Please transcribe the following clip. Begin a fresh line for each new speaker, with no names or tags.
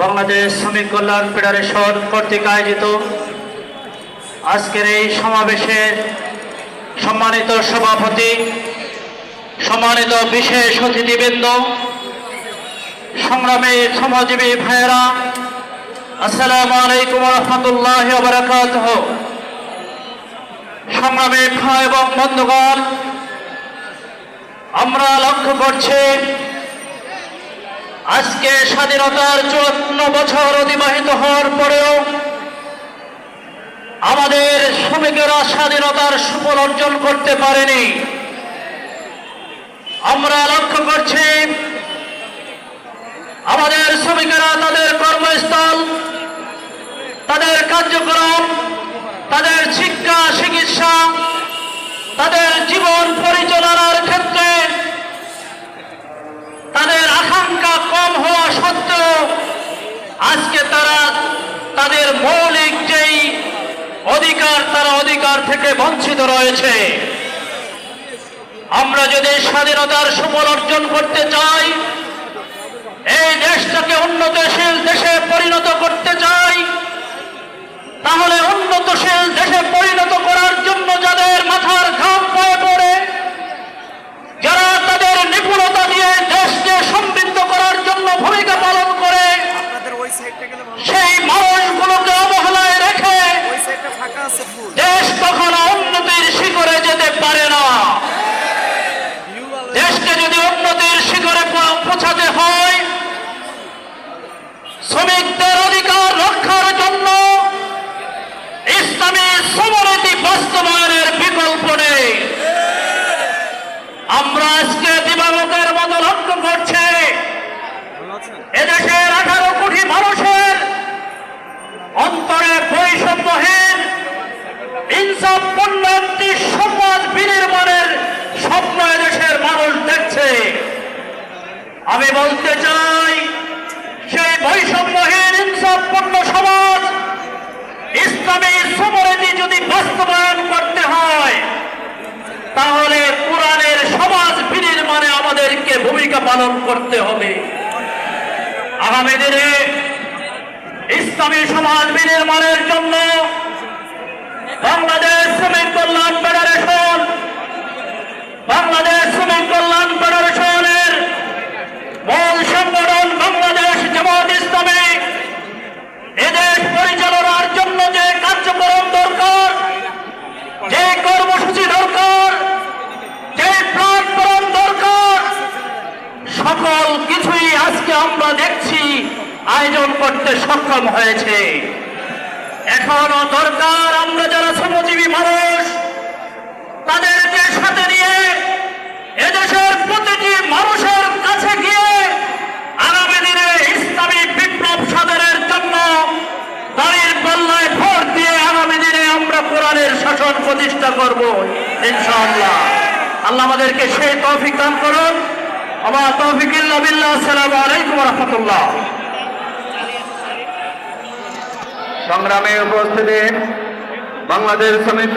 বাংলাদেশ শ্রমিক কল্যাণ ফেডারেশন কর্তৃক আয়োজিত আজকের এই সমাবেশে সম্মানিত সভাপতি, সম্মানিত বিশেষ অতিথিবৃন্দ, সংগ্রামী শ্রমজীবী ভাইয়েরা, আসসালামু আলাইকুম রহমতুল্লাহ বারাকাত সংগ্রামী ভাই এবং বন্ধুগণ, আমরা লক্ষ্য করছি আজকে স্বাধীনতার চুয়ান্ন বছর অতিবাহিত হওয়ার পরেও আমাদের শ্রমিকেরা স্বাধীনতার সুফল অর্জন করতে পারেনি। আমরা লক্ষ্য করছি, আমাদের শ্রমিকেরা তাদের কর্মস্থল, তাদের কার্যক্রম, তাদের শিক্ষা, চিকিৎসা, তাদের জীবন পরিচালনার ক্ষেত্রে থেকে বঞ্চিত রয়েছে। আমরা যদি স্বাধীনতার সুফল অর্জন করতে চাই এই দেশটাকে উন্নতশীল দেশে পরিণত করতে চাই তাহলে উন্নতশীল দেশে পরিণত করার জন্য যাদের মাথার ঘাম বয়ে পড়ে যারা তাদের নিপুণতা দিয়ে দেশকে সমৃদ্ধ করার জন্য ভূমিকা পালন করে সেই মানুষগুলোকে দেশ কখনো উন্নতির শিখরে যেতে পারে না
ভিউ ভালো
দেশকে যদি উন্নতির শিখরে পৌ- পৌঁছাতে হয় শ্রমিকদের অধিকার রক্ষার জন্য ইসলামী সমনীতি বাস্তবায়নের বিকল্প নেই আমরা আজকে দিবালোকের মতো লক্ষ্য করছি
ভালো আছেন
এদেশের আঠারো কোটি মানুষের অন্তরে বৈষম্যহীন ইনসাফপূর্ণ একটি সমাজ বিনির্মাণের স্বপ্ন এদেশের মানুষ দেখছে আমি বলতে চাই সেই বৈষম্যহীন ইনসাফপূর্ণ সমাজ ইসলামী সমরীতি যদি বাস্তবায়ন করতে হয়, তাহলে কোরআনের সমাজ বিনির্মাণে আমাদেরকে ভূমিকা পালন করতে হবে। আগামী দিনে ইসলামী সমাজ বিনির্মাণের জন্য বাংলাদেশ শ্রমিক কল্যাণ ফেডারেশন বাংলাদেশ শ্রমিক কল্যাণ ফেডারেশনের মূল সংগঠন বাংলাদেশ জামাত ইসলামী এদেশ পরিচালনার জন্য যে কার্যক্রম দরকার যে কর্মসূচি দরকার যে প্ল্যাটফর্ম দরকার সকল কিছুই আজকে আমরা দেখছি, আয়োজন করতে সক্ষম হয়েছে। এখনও দরকার আমরা যারা শ্রমজীবী মানুষ, তাদেরকে সাথে নিয়ে এদেশের প্রতিটি মানুষের কাছে গিয়ে আগামী দিনে ইসলামী বিপ্লব সাধনের জন্য দাঁড়ির পাল্লায় ভোট দিয়ে আগামী দিনে আমরা কোরআনের শাসন প্রতিষ্ঠা করব, ইনশাআল্লাহ। আল্লাহ আমাদেরকে সেই তৌফিক দান করুন।
সংগ্রামে উপস্থিতি বাংলাদেশ শ্রমিক